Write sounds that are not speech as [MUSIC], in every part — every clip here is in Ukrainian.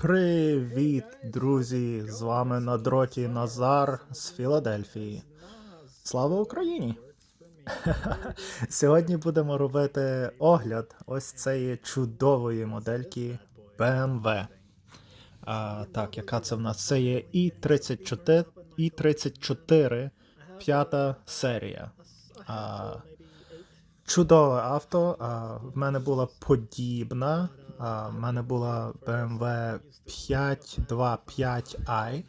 Привіт, друзі! З вами на дроті Назар з Філадельфії. Слава Україні! [LAUGHS] Сьогодні будемо робити огляд ось цієї чудової модельки BMW. А, так, яка це в нас? Це є i34, i34 п'ята серія. А, чудове авто. А, в мене була подібна. В мене була BMW 525i.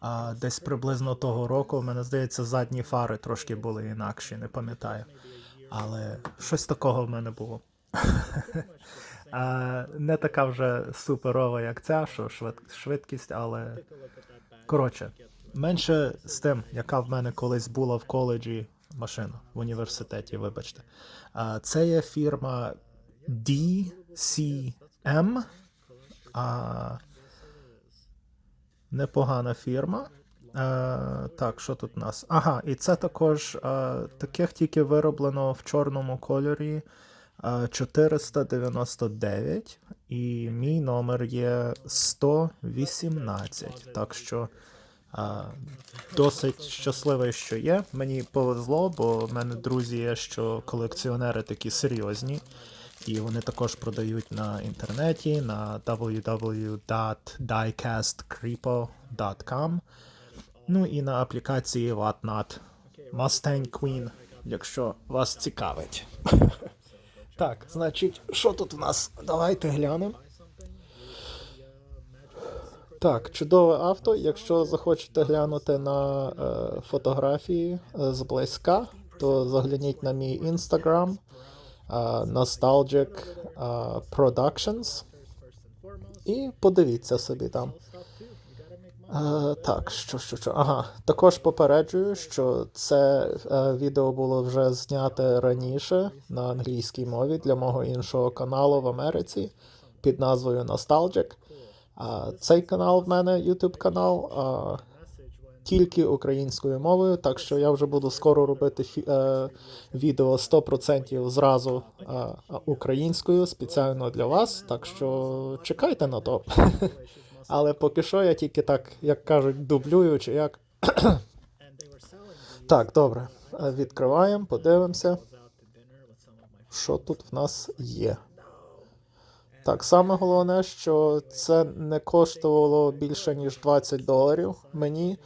А, десь приблизно того року, в мене здається, задні фари трошки були інакші, не пам'ятаю. Але щось такого в мене було. [LAUGHS] не така вже суперова, як ця, що швид, швидкість, але коротше, менше з тим, яка в мене колись була в коледжі машина в університеті, вибачте. Це є фірма DCM. А, непогана фірма. Е, так, що тут у нас? Ага, і це також е, таких тільки вироблено в чорному кольорі е, 499. І мій номер є 118. Так що е, досить щасливий, що є. Мені повезло, бо в мене друзі є, що колекціонери такі серйозні. І вони також продають на інтернеті на www.diecastcreepo.com. Ну і на аплікації Whatnot Mustang Queen, якщо вас цікавить. [LAUGHS] так, значить, що тут у нас? Давайте глянемо. Так, чудове авто. Якщо захочете глянути на е, фотографії е, зблизька, то загляніть на мій інстаграм Nostalgic е, Productions і подивіться собі там. Е, так, що, що, що. Ага. Також попереджую, що це е, відео було вже зняте раніше на англійській мові для мого іншого каналу в Америці під назвою Nostalgic. А цей канал в мене YouTube канал а, тільки українською мовою, так що я вже буду скоро робити фі, е, відео 100% зразу е, українською спеціально для вас. Так що чекайте на то. [LAUGHS] Але поки що я тільки так, як кажуть, дублюю чи як. [CLEARS THROAT] так, добре. Е, Відкриваємо, подивимося. Що тут в нас є. Так, саме головне, що це не коштувало більше, ніж 20 доларів мені,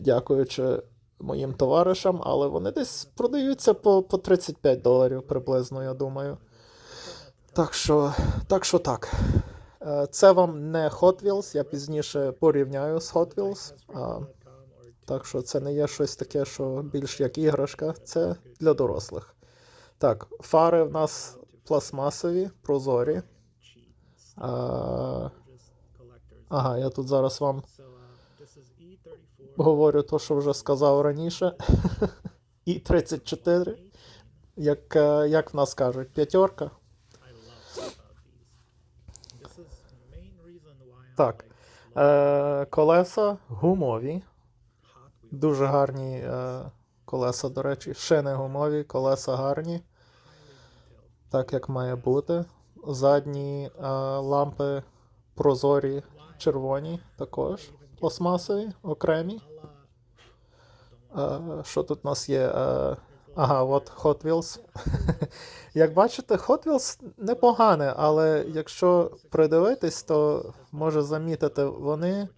дякуючи моїм товаришам, але вони десь продаються по, по 35 доларів приблизно, я думаю. Так що, так що так. Е, Це вам не Hot Wheels, я пізніше порівняю з Hot Wheels. А, так що це не є щось таке, що більш як іграшка, це для дорослих. Так, фари в нас пластмасові, прозорі. А, ага, я тут зараз вам говорю то, що вже сказав раніше. І 34. Як, е, як в нас кажуть, п'ятерка. Так. Е, колеса гумові. Дуже гарні е, колеса, до речі. Шини гумові, колеса гарні. Так як має бути. Задні е, лампи прозорі, червоні також. Пластмасові, окремі. Що тут у нас є? Ага, от Hot Wheels. [LAUGHS] Як бачите, Hot Wheels непогане, але якщо придивитись, то може замітити, вони.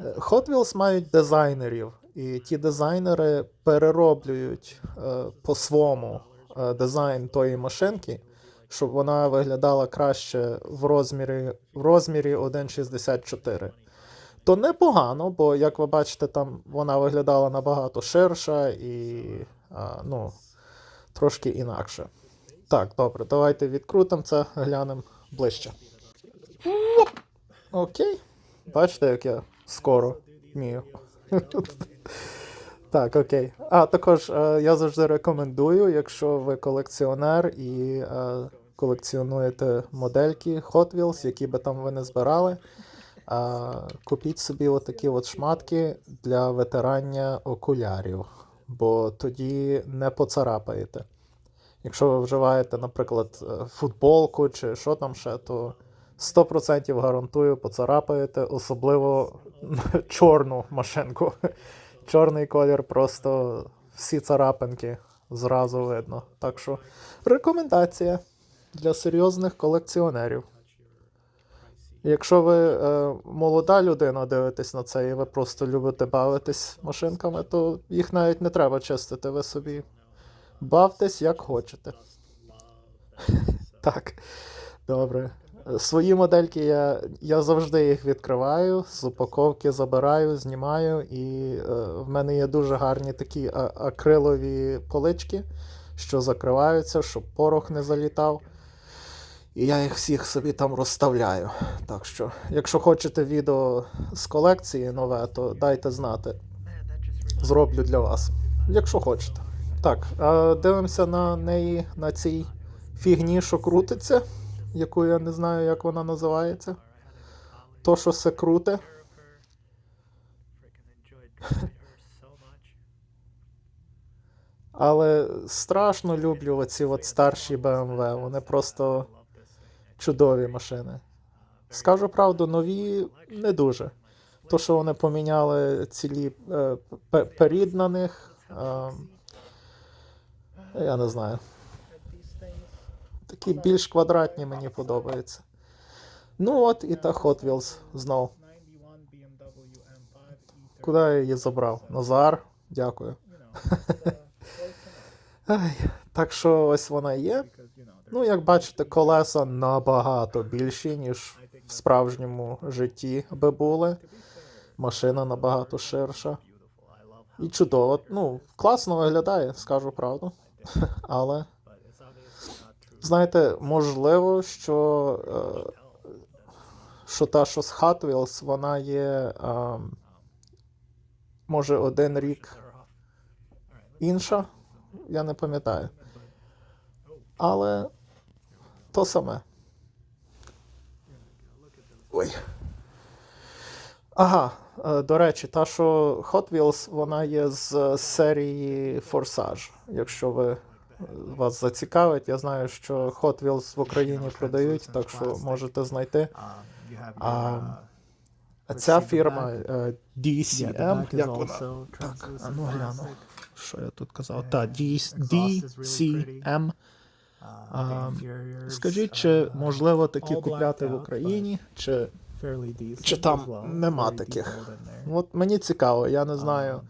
Hot Wheels мають дизайнерів, і ті дизайнери перероблюють е, по-своєму е, дизайн тої машинки, щоб вона виглядала краще в розмірі, в розмірі 1,64. То непогано, бо, як ви бачите, там вона виглядала набагато ширша і а, ну, трошки інакше. Так, добре, давайте відкрутимо це, глянемо ближче. Окей. Бачите, як я скоро вмію. [LAUGHS] Так, окей. А також е, я завжди рекомендую, якщо ви колекціонер і е, колекціонуєте модельки Hot Wheels, які би там ви не збирали. Купіть собі отакі от шматки для витирання окулярів, бо тоді не поцарапаєте. Якщо ви вживаєте, наприклад, е, футболку чи що там ще, то 100% гарантую, поцарапаєте, особливо [LAUGHS] чорну машинку. Чорний колір просто всі царапинки зразу видно. Так що рекомендація для серйозних колекціонерів. Якщо ви е, молода людина дивитесь на це і ви просто любите бавитись машинками, то їх навіть не треба чистити. Ви собі бавтесь як хочете. [LAUGHS] Так, добре. Свої модельки я, я завжди їх відкриваю, з упаковки забираю, знімаю, і е, в мене є дуже гарні такі акрилові полички, що закриваються, щоб порох не залітав. І я їх всіх собі там розставляю. Так що, якщо хочете відео з колекції нове, то дайте знати. Зроблю для вас. Якщо хочете. Так, дивимося на неї на цій фігні, що крутиться, яку я не знаю, як вона називається. То, що се круте. Але страшно люблю оці от старші BMW. Вони просто чудові машини. Скажу правду, нові не дуже. То, що вони поміняли цілі е, перід на них. Е, я не знаю. Такі більш квадратні мені подобаються. Ну от і та Hot Wheels знов. Куди я її забрав? Назар. Дякую. [LAUGHS] Так що ось вона є. Ну, як бачите, колеса набагато більші, ніж в справжньому житті би були. Машина набагато ширша. І чудово. Ну, класно виглядає, скажу правду. [LAUGHS] Але, знаєте, можливо, що, е, що та, що з Hot Wheels, вона є, е, може, один рік інша. Я не пам'ятаю. Але то саме. Ой. Ага, е, до речі, та, що Hot Wheels, вона є з серії Forsage. Якщо ви е, вас зацікавить, я знаю, що Hot Wheels в Україні продають, так що можете знайти. А, А ця фірма е, DCM, як вона? Так, а ну гляну. Що я тут казав? Так, DCM. А, Скажіть, чи можливо такі купляти в Україні, чи чи там нема таких? От мені цікаво, я не знаю,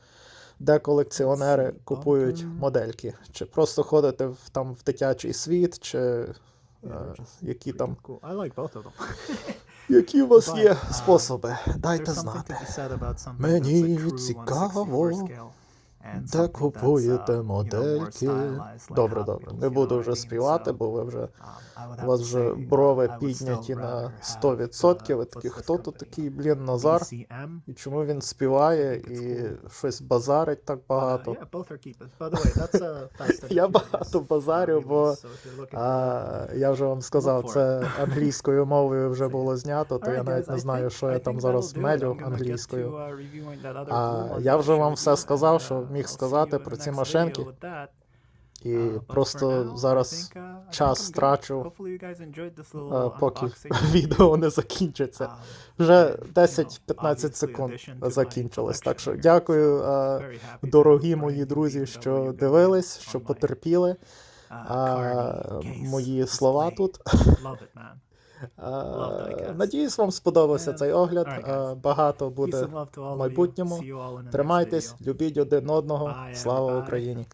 де колекціонери купують модельки. Чи просто ходите в, там в дитячий світ, чи е, які там. [LAUGHS] Які у вас є способи? Дайте знати. Мені цікаво, Де купуєте uh, модельки? Добре, добре. Не буду вже співати, бо ви вже um, у вас вже брови підняті на rather have, 100%. Ви uh, такі, хто тут такий, блін, Назар? І чому він співає і щось базарить так Uh, багато? Я багато uh, базарю, бо а, я вже вам сказав, це англійською мовою вже було знято, то я навіть не знаю, що я там зараз мелю англійською. uh, А я вже вам все сказав, що uh, міг сказати про ці машинки. І Uh, просто зараз uh, час think I'm good. трачу, Hopefully you guys enjoyed this little а, поки відео не закінчиться. Um, Вже and, you know, 10-15 obviously секунд закінчилось. Так що дякую, дорогі мої друзі, що дивились, що потерпіли. uh, мої слова тут. Diecast. Надіюсь, вам сподобався цей огляд. Guys. Багато буде в майбутньому. Тримайтесь, любіть один одного. Слава. Україні!